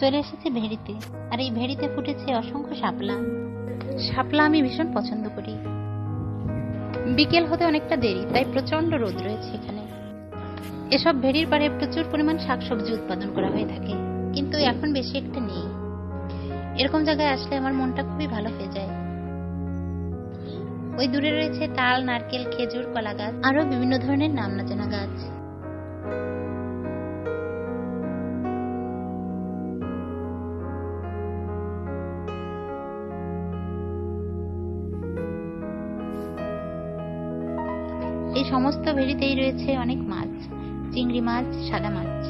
চলে এসেছে ভেড়িতে। আর এই ভেড়িতে ফুটেছে অসংখ্য শাপলা। শাপলা আমি ভীষণ পছন্দ করি। বিকেল হতে অনেকটা দেরি, তাই প্রচণ্ড রোদ রয়েছে এখানে। এসব ভেড়ির পাড়ে প্রচুর পরিমাণ শাকসবজি উৎপাদন করা হয়ে থাকে, কিন্তু এখন বেশি একটা নেই। এরকম জায়গায় আসলে আমার মনটা খুবই ভালো হয়ে যায়। ওই দূরে রয়েছে তাল, নারকেল, খেজুর কলা গাছ আরও বিভিন্ন ধরনের নাম না জানা গাছ। এই সমস্ত ভেড়িতেই রয়েছে অনেক মাছ। চিংড়ি মাছ, সাদা মাছ।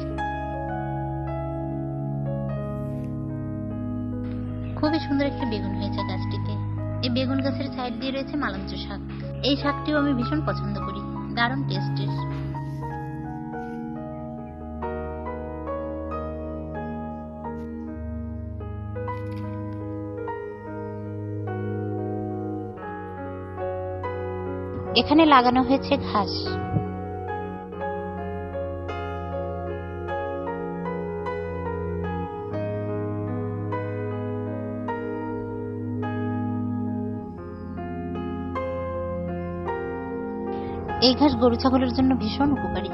খুবই সুন্দর একটি বেগুন হয়েছে গাছটিতে। এই বেগুন গাছের সাইড দিয়ে রয়েছে মালঞ্চ শাক। এই শাকটিও আমি ভীষণ পছন্দ করি। দারুণ টেস্টের এখানে লাগানো হয়েছে ঘাস। এই ঘাস গরু ছাগলের জন্য ভীষণ উপকারী।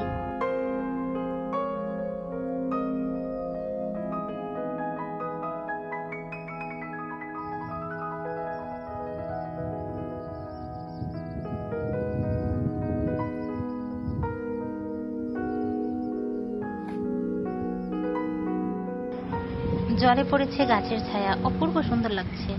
জলে পড়েছে গাছের ছায়া। অপূর্ব সুন্দর লাগছে।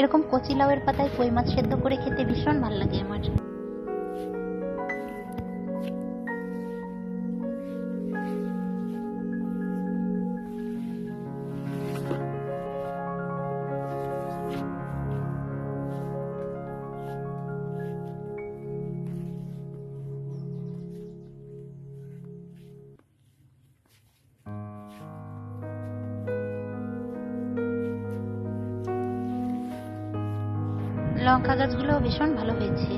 এরকম কচি লাউয়ের পাতায় কই মাছ সেদ্ধ করে খেতে ভীষণ ভালো লাগে আমার। লঙ্কা গাছগুলো ভীষণ ভালো হয়েছে।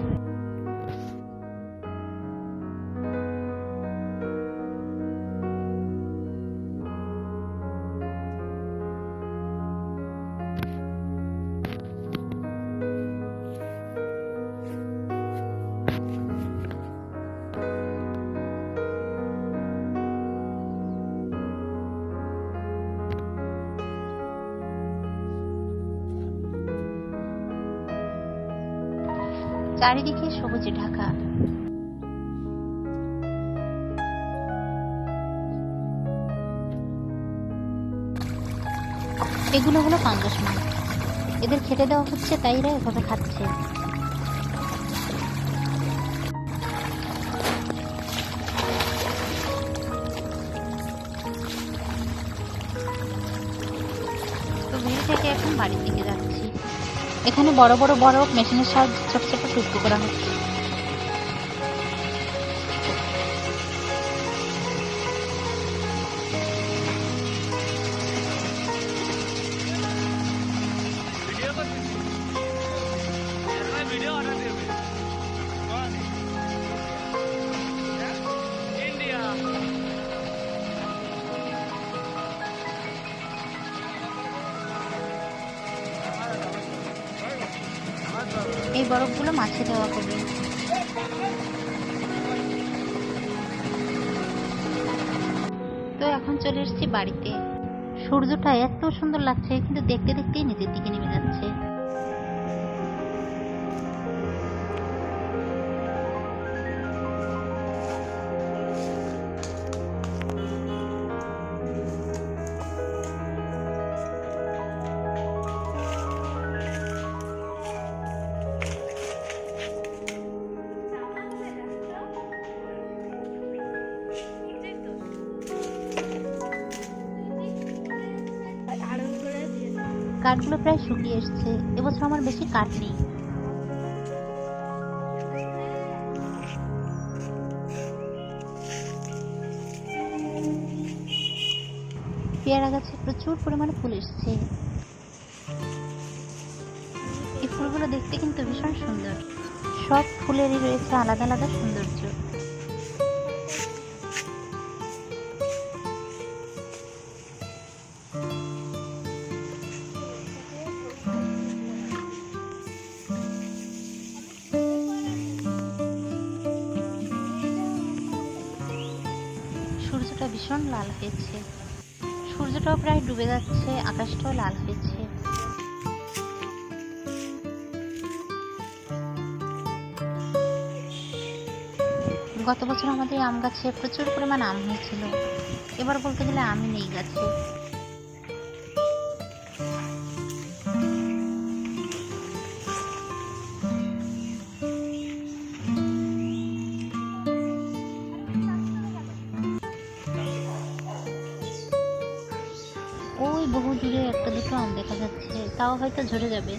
চারিদিকে সবুজে ঢাকা। এগুলো হলো পাঙ্গাস মাছ। এদের খেতে দেওয়া হচ্ছে, তাই এরা এভাবে খাচ্ছে। থেকে এখন বাড়ির দিকে যাচ্ছি। এখানে বড় বড় বড় মেশিনের সাহায্যে ছোট ছোট টুকরো করা হচ্ছে। এই বরফগুলো মাছে দেওয়া হবে। তো এখন চলে এসেছি বাড়িতে। সূর্যটা এত সুন্দর লাগছে, কিন্তু দেখতে দেখতেই নিজের দিকে নেমে যাচ্ছে। কাঠগুলো প্রায় শুকিয়ে এসছে। এবছর আমার বেশি কাঠ নেই। পেয়ারা গাছে প্রচুর পরিমাণে ফুল এসছে। এই ফুলগুলো দেখতে কিন্তু ভীষণ সুন্দর। সব ফুলেরই রয়েছে আলাদা আলাদা সৌন্দর্য। সূর্যটা ভীষণ লাল হয়েছে। সূর্যটাও প্রায় ডুবে যাচ্ছে, আকাশটাও লাল হয়েছে। গত বছর আমাদের আম গাছে প্রচুর পরিমাণ আম হয়েছিল। এবার বলতে গেলে আমি নেই গাছে। বহু দূরে একটা দুটো আম দেখা যাচ্ছে, তাও হয়তো ঝরে যাবে।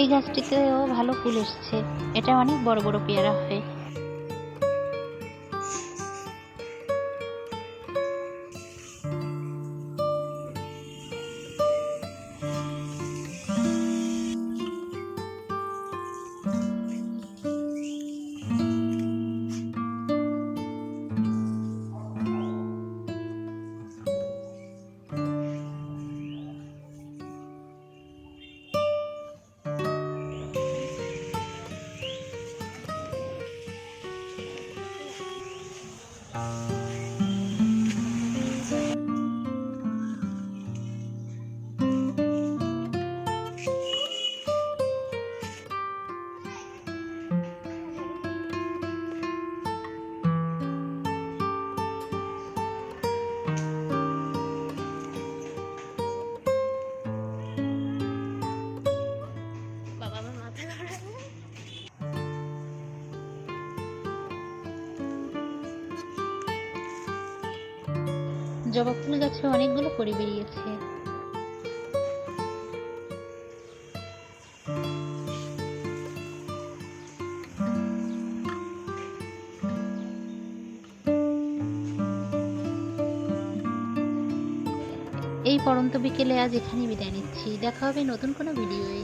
এই গাছটিতেও ভালো ফুল এসছে। এটা অনেক বড় বড় পেয়ারা হয়। জবা ফুল গাছে অনেকগুলো করে বেরিয়েছে। এই পরন্ত বিকেলে আজ এখানে বিদায় নিচ্ছি। দেখা হবে নতুন কোনো ভিডিওয়ে।